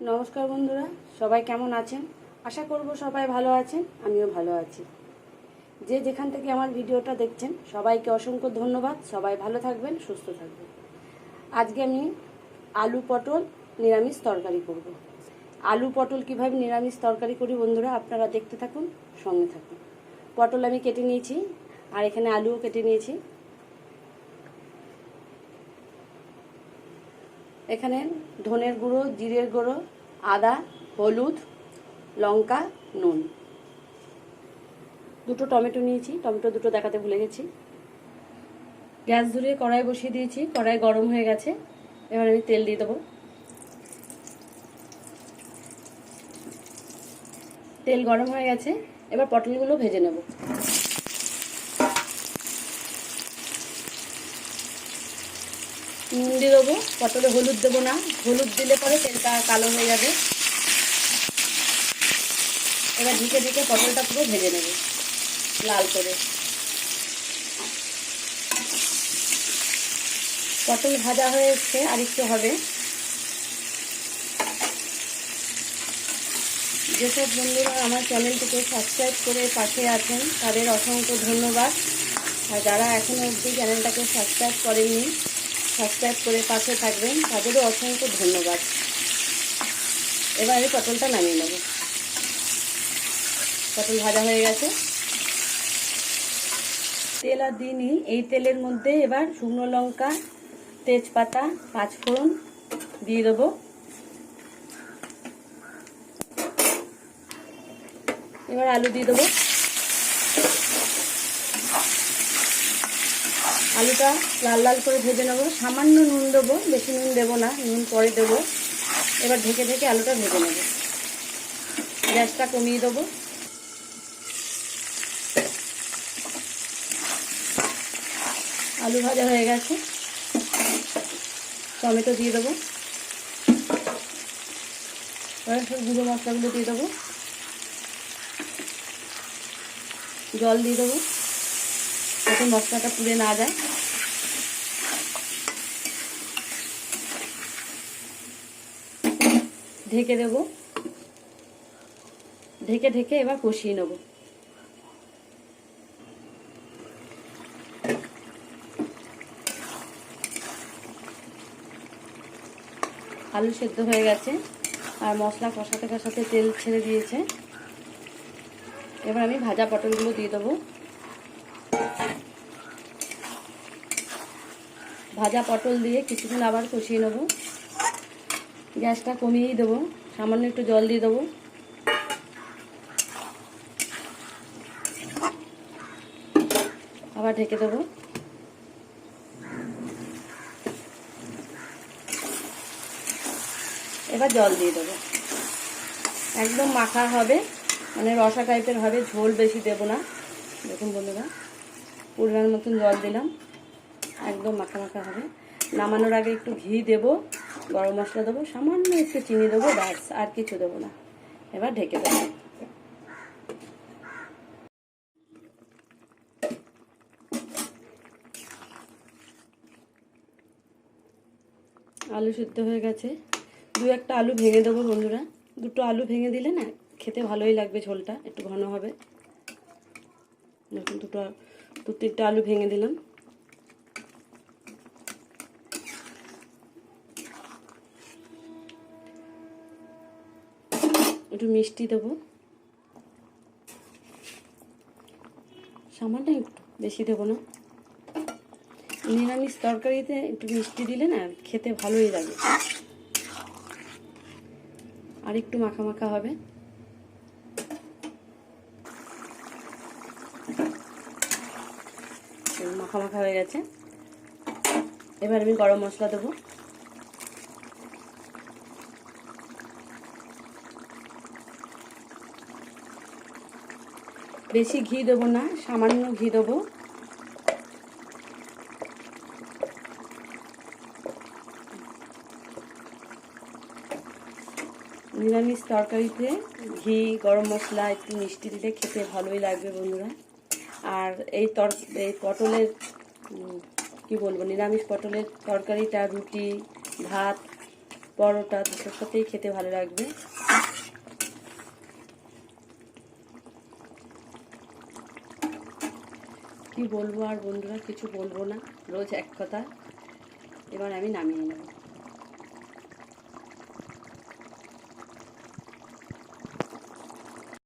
নমস্কার বন্ধুরা, সবাই কেমন আছেন? আশা করব সবাই ভালো আছেন, আমিও ভালো আছি। যে যেখান থেকে আমার ভিডিওটা দেখছেন, সবাইকে অসংখ্য ধন্যবাদ, সবাই ভালো থাকবেন, সুস্থ থাকবেন। আজকে আমি আলু পটল নিরামিষ তরকারি করব। আলু পটল কীভাবে নিরামিষ তরকারি করি বন্ধুরা, আপনারা দেখতে থাকুন, সঙ্গে থাকুন। পটল আমি কেটে নিয়েছি, আর এখানে আলুও কেটে নিয়েছি। এখানে ধনের গুঁড়ো, জিরের গুঁড়ো, আদা, হলুদ, লঙ্কা, নুন। দুটো টমেটো নিয়েছি। টমেটো দুটো দেখাতে ভুলে গেছি। গ্যাস ধরে কড়াই বসিয়ে দিয়েছি। কড়াই গরম হয়ে গেছে। এবার আমি তেল দিয়ে দেবো। তেল গরম হয়ে গেছে। এবার পটলগুলো ভেজে নেব। নুন দিয়ে দেবো পটলে হলুদ দেবো না। হলুদ দিলে পরে তেলটা কালো হয়ে যাবে। এবার ঢেকে ঢেকে পটলটা পুরো ভেজে নেবে, লাল করে। পটল ভাজা হয়ে এসছে, আর একটু হবে। যেসব বন্ধুরা আমার চ্যানেলটিকে সাবস্ক্রাইব করে পাশে আছেন, তাদের অসংখ্য ধন্যবাদ। আর যারা এখনও অবধি চ্যানেলটাকে সাবস্ক্রাইব করেননি সাবস্ক্রাইব করে পাশে থাকবেন। তাদেরও অসংখ্য ধন্যবাদ। এবারে পটলটা নামিয়ে নেব। পটল ভাজা হয়ে গেছে। তেল আর দিনই এই তেলের মধ্যে এবার শুকনো লঙ্কা, তেজপাতা, পাঁচফোড়ন দিয়ে দেবো। এবার আলু দিয়ে দেবো। আলুটা লাল লাল করে ভেজে নেব। সামান্য নুন দেবো, বেশি নুন দেবো না, নুন পরে দেবো। এবার ঢেকে ঢেকে আলুটা ভেজে নেব। গ্যাসটা কমিয়ে দেবো। আলু ভাজা হয়ে গেছে। টমেটো দিয়ে দেবো। সব গুঁড়ো মশলাগুলো দিয়ে দেবো। জল দিয়ে দেবো। যাতে মশলাটা পুড়ে না যায়। ঢেকে দেব। ঢেকে ঢেকে এবার কষিয়ে নেব। আলু সেদ্ধ হয়ে গেছে, আর মশলা কষাতে কষাতে তেল ছেড়ে দিয়েছে। এবার আমি ভাজা পটলগুলো দিয়ে দেবো। ভাজা পটল দিয়ে কিছুক্ষণ আবার কষিয়ে নেব। গ্যাসটা কমিয়েই দেবো। সামান্য একটু জল দিয়ে দেবো। আবার ঢেকে দেবো। এবার জল দিয়ে দেবো। একদম মাখা হবে মানে রসা টাইপের হবে, ঝোল বেশি দেবো না। দেখুন বন্ধুরা পরিমাণ মতন জল দিলাম। একদম মাখা মাখা হবে। নামানোর আগে একটু ঘি দেব, গরম মশলা দেবো, সামান্য একটু চিনি দেবো, ব্যাস, আর কিছু দেবো না। এবার ঢেকে দেবো। আলু সিদ্ধ হয়ে গেছে। দু একটা আলু ভেঙে দেবো বন্ধুরা। দুটো আলু ভেঙে দিলে না খেতে ভালোই লাগবে ঝোলটা, একটু ঘন হবে। দুটো দু তিনটা আলু ভেঙে দিলাম। একটু মিষ্টি দেবো। সামান্য একটু, বেশি দেবো না। নিরামিষ তরকারিতে একটু মিষ্টি দিলে না খেতে ভালোই লাগে। আর একটু মাখা মাখা হবে। মাখা মাখা হয়ে গেছে। এবার আমি গরম মশলা দেবো। বেশি ঘি দেবো না, সামান্য ঘি দেবো। নিরামিষ তরকারিতে ঘি, গরম মশলা, একটু মিষ্টি দিলে খেতে ভালোই লাগবে বন্ধুরা। আর এই তর, এই পটলের কি বলব, নিরামিষ পটলের তরকারিটা, রুটি, ভাত, পরোটা, দুটোর সাথেই খেতে ভালো লাগবে। কি বলব আর বন্ধুরা কিছু বলব না। রোজ এক কথা। এবার আমি নামিয়ে নেব।